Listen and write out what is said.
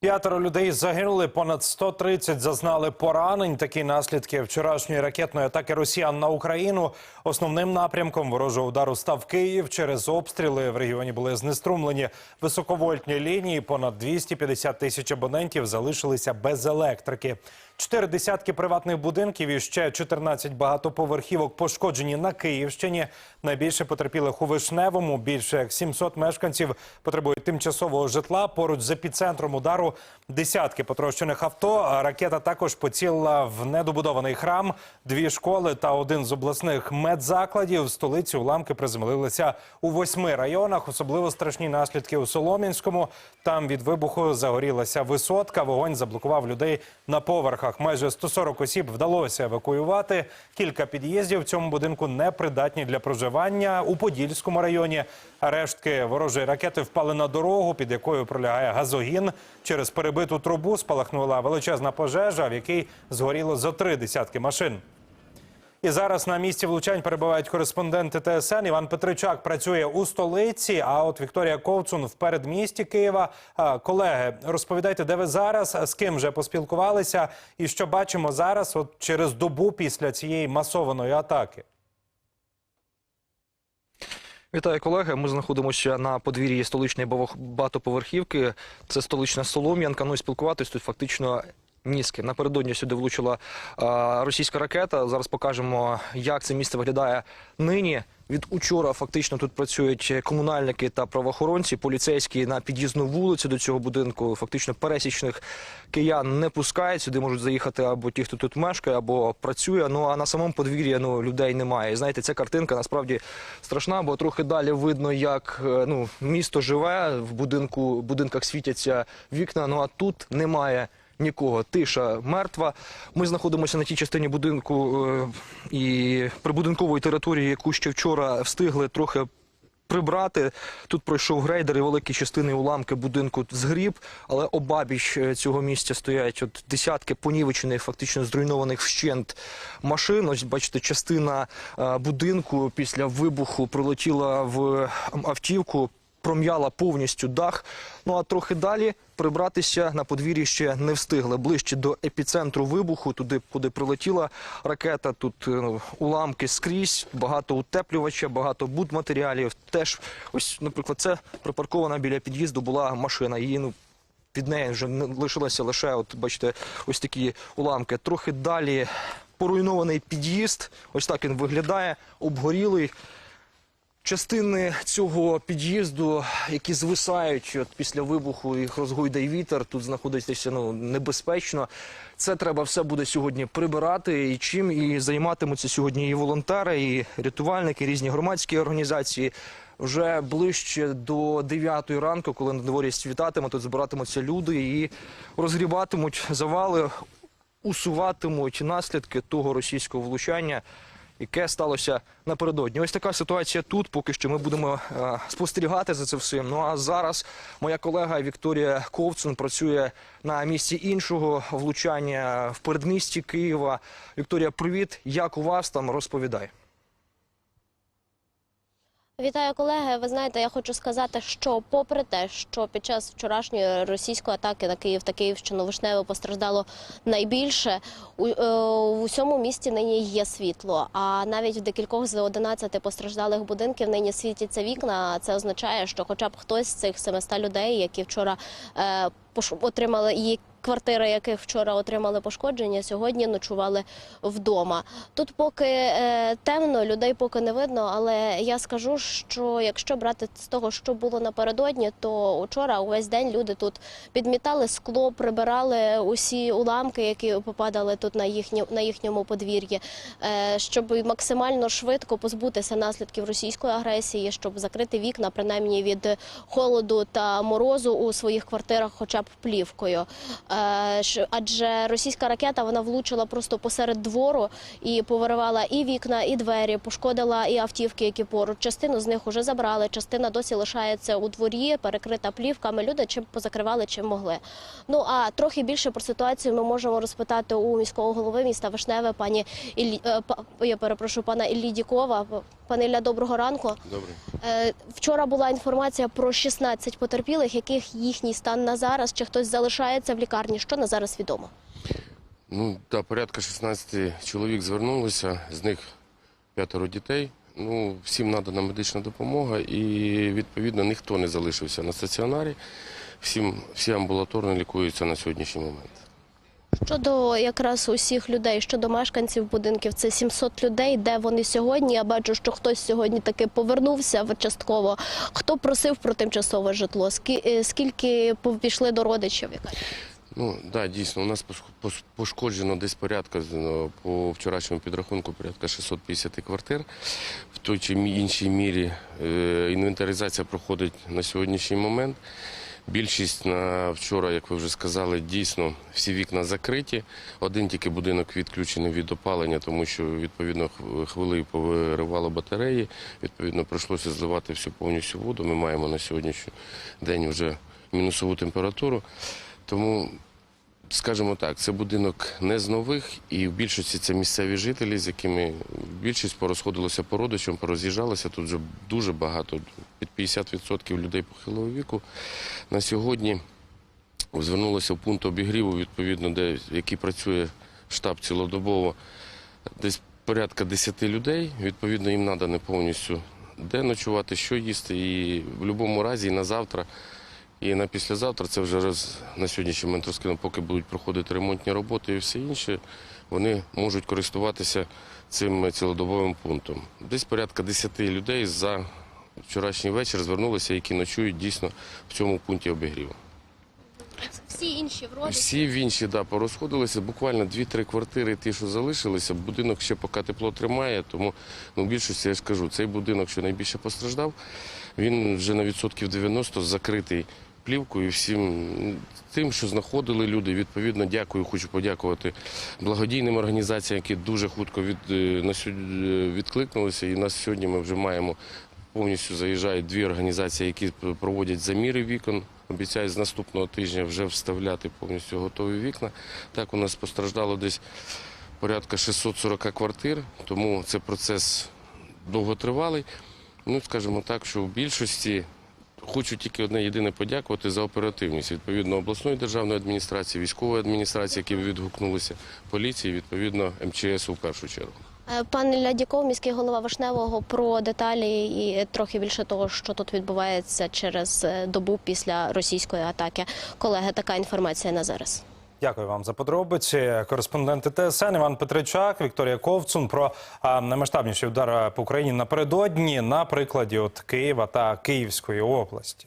П'ятеро людей загинули, понад 130 зазнали поранень. Такі наслідки вчорашньої ракетної атаки росіян на Україну. Основним напрямком ворожого удару став Київ. Через обстріли в регіоні були знеструмлені високовольтні лінії. Понад 250 тисяч абонентів залишилися без електрики. Чотири десятки приватних будинків і ще 14 багатоповерхівок пошкоджені на Київщині. Найбільше потерпілих у Вишневому. Більше як 700 мешканців потребують тимчасового житла. Поруч з епіцентром удару десятки потрощених авто. Ракета також поцілила в недобудований храм, дві школи та один з обласних медзакладів. В столиці уламки приземлилися у восьми районах. Особливо страшні наслідки у Солом'янському. Там від вибуху загорілася висотка. Вогонь заблокував людей на поверхах. Майже 140 осіб вдалося евакуювати. Кілька під'їздів в цьому будинку непридатні для проживання. У Подільському районі рештки ворожої ракети впали на дорогу, під якою пролягає газогін. Через перебиту трубу спалахнула величезна пожежа, в якій згоріло за три десятки машин. І зараз на місці влучань перебувають кореспонденти ТСН. Іван Петричак працює у столиці. А от Вікторія Ковцун в передмісті Києва. Колеги, розповідайте, де ви зараз, з ким вже поспілкувалися, і що бачимо зараз, от через добу після цієї масованої атаки. Вітаю, колеги. Ми знаходимося на подвір'ї столичної багатоповерхівки. Це столична Солом'янка. Ну і спілкуватись тут фактично ні з ким. Напередодні сюди влучила російська ракета. Зараз покажемо, як це місце виглядає нині. Від учора фактично тут працюють комунальники та правоохоронці, поліцейські на під'їзну вулицю до цього будинку. Фактично пересічних киян не пускають. Сюди можуть заїхати або ті, хто тут мешкає, або працює. Ну а на самому подвір'ї ну людей немає. І знаєте, ця картинка насправді страшна, бо трохи далі видно, як е, ну місто живе в будинку, в будинках світяться вікна. Ну а тут немає. Нікого, тиша мертва. Ми знаходимося на тій частині будинку е, і прибудинкової території, яку ще вчора встигли трохи прибрати. Тут пройшов грейдер і великі частини уламки будинку згріб, але обабіч е, цього місця стоять от десятки понівечених, фактично зруйнованих вщент машин. Ось бачите, частина е, будинку після вибуху пролетіла в автівку. Пром'яла повністю дах. Ну а трохи далі прибратися на подвір'ї ще не встигли. Ближче до епіцентру вибуху, туди, куди прилетіла ракета. Тут ну, уламки скрізь, багато утеплювача, багато будматеріалів. Теж ось, наприклад, це припаркована біля під'їзду була машина. Її ну. Від неї вже не лишилося лише, от бачите, ось такі уламки. Трохи далі поруйнований під'їзд. Ось так він виглядає, обгорілий. Частини цього під'їзду, які звисають от після вибуху, їх розгойдає вітер. Тут знаходитися ну небезпечно. Це треба все буде сьогодні прибирати. І чим і займатимуться сьогодні і волонтери, і рятувальники, і різні громадські організації. Вже ближче до 9 ранку, коли на дворі світатиме, тут збиратимуться люди і розгрібатимуть завали, усуватимуть наслідки того російського влучання яке сталося напередодні. Ось така ситуація тут. Поки що ми будемо е, спостерігати за це всім. Ну а зараз моя колега Вікторія Ковцун працює на місці іншого влучання в передмісті Києва. Вікторія, привіт! Як у вас там розповідай? Вітаю, колеги. Ви знаєте, я хочу сказати, що попри те, що під час вчорашньої російської атаки на Київ та Київщину Вишневе постраждало найбільше, у, е, у всьому місті нині є світло. А навіть в декількох з 11 постраждалих будинків нині світяться вікна. Це означає, що, хоча б хтось з цих 700 людей, які вчора е, отримали квартири, яких вчора отримали пошкодження, сьогодні ночували вдома. Тут поки е, темно, людей поки не видно, але я скажу, що якщо брати з того, що було напередодні, то вчора увесь день люди тут підмітали скло, прибирали усі уламки, які попадали тут на їхні, на їхньому подвір'ї, е, щоб максимально швидко позбутися наслідків російської агресії, щоб закрити вікна, принаймні від холоду та морозу у своїх квартирах, хоча б плівкою. Е, Адже російська ракета вона влучила просто посеред двору і повиривала і вікна, і двері, пошкодила і автівки, які поруч. Частину з них уже забрали, частина досі лишається у дворі, перекрита плівками. Люди чим позакривали, чим могли. Ну а трохи більше про ситуацію ми можемо розпитати у міського голови міста Вишневе, пані Іллі, е, я перепрошую, пана Іллі Дікова. Пане Ілля, доброго ранку. Добре. Е, Вчора була інформація про 16 потерпілих, яких їхній стан на зараз, чи хтось залишається в лікарні. Що на зараз відомо? Ну, так, порядка 16 чоловік звернулося, з них п'ятеро дітей. Ну, всім надана медична допомога і, відповідно, ніхто не залишився на стаціонарі. Всім, всі амбулаторно лікуються на сьогоднішній момент. Щодо якраз усіх людей, щодо мешканців будинків, це 700 людей. Де вони сьогодні? Я бачу, що хтось сьогодні таки повернувся частково. Хто просив про тимчасове житло? Е, Скільки пішли до родичів? Ну, так, да, дійсно, у нас пошкоджено десь порядка, ну, по вчорашньому підрахунку, порядка 650 квартир. В той чи іншій мірі е, інвентаризація проходить на сьогоднішній момент. Більшість на вчора, як ви вже сказали, дійсно всі вікна закриті. Один тільки будинок відключений від опалення, тому що відповідно хв- хвили повиривало батареї. Відповідно, прийшлося зливати всю повністю воду. Ми маємо на сьогоднішній день вже мінусову температуру. Тому Скажімо так, це будинок не з нових, і в більшості це місцеві жителі, з якими більшість порозходилося по родичам, пороз'їжджалося. Тут вже дуже багато, під 50% людей похилого віку. На сьогодні звернулося в пункт обігріву, відповідно, де який працює штаб цілодобово, десь порядка 10 людей. Відповідно, їм надане повністю де ночувати, що їсти, і в будь-якому разі і на завтра. І на післязавтра це вже роз, на сьогоднішній момент розкинув, поки будуть проходити ремонтні роботи і все інше, вони можуть користуватися цим цілодобовим пунктом. Десь порядка 10 людей за вчорашній вечір звернулися, які ночують дійсно в цьому пункті обігріву. Всі інші в родичів. Всі в інші да, порозходилися. Буквально 2-3 квартири, ті, що залишилися. Будинок ще поки тепло тримає, тому ну, в більшості я ж кажу, цей будинок, що найбільше постраждав, він вже на відсотків 90 закритий плівкою. Всім тим, що знаходили люди. Відповідно, дякую, хочу подякувати благодійним організаціям, які дуже хутко від, е, на сьогодні е, відкликнулися. І нас сьогодні ми вже маємо повністю заїжджають дві організації, які проводять заміри вікон. Обіцяють з наступного тижня вже вставляти повністю готові вікна. Так у нас постраждало десь порядка 640 квартир, тому це процес довготривалий. Ну, скажімо так, що в більшості хочу тільки одне єдине подякувати за оперативність відповідно обласної державної адміністрації, військової адміністрації, які відгукнулися, поліції, відповідно МЧС у першу чергу. Е, Пан Ілля міський голова Вишневого, про деталі і трохи більше того, що тут відбувається через е, добу після російської атаки. Колеги, така інформація на зараз. Дякую вам за подробиці. Кореспонденти ТСН Іван Петричак, Вікторія Ковцун про наймасштабніший удар по Україні напередодні на прикладі от Києва та Київської області.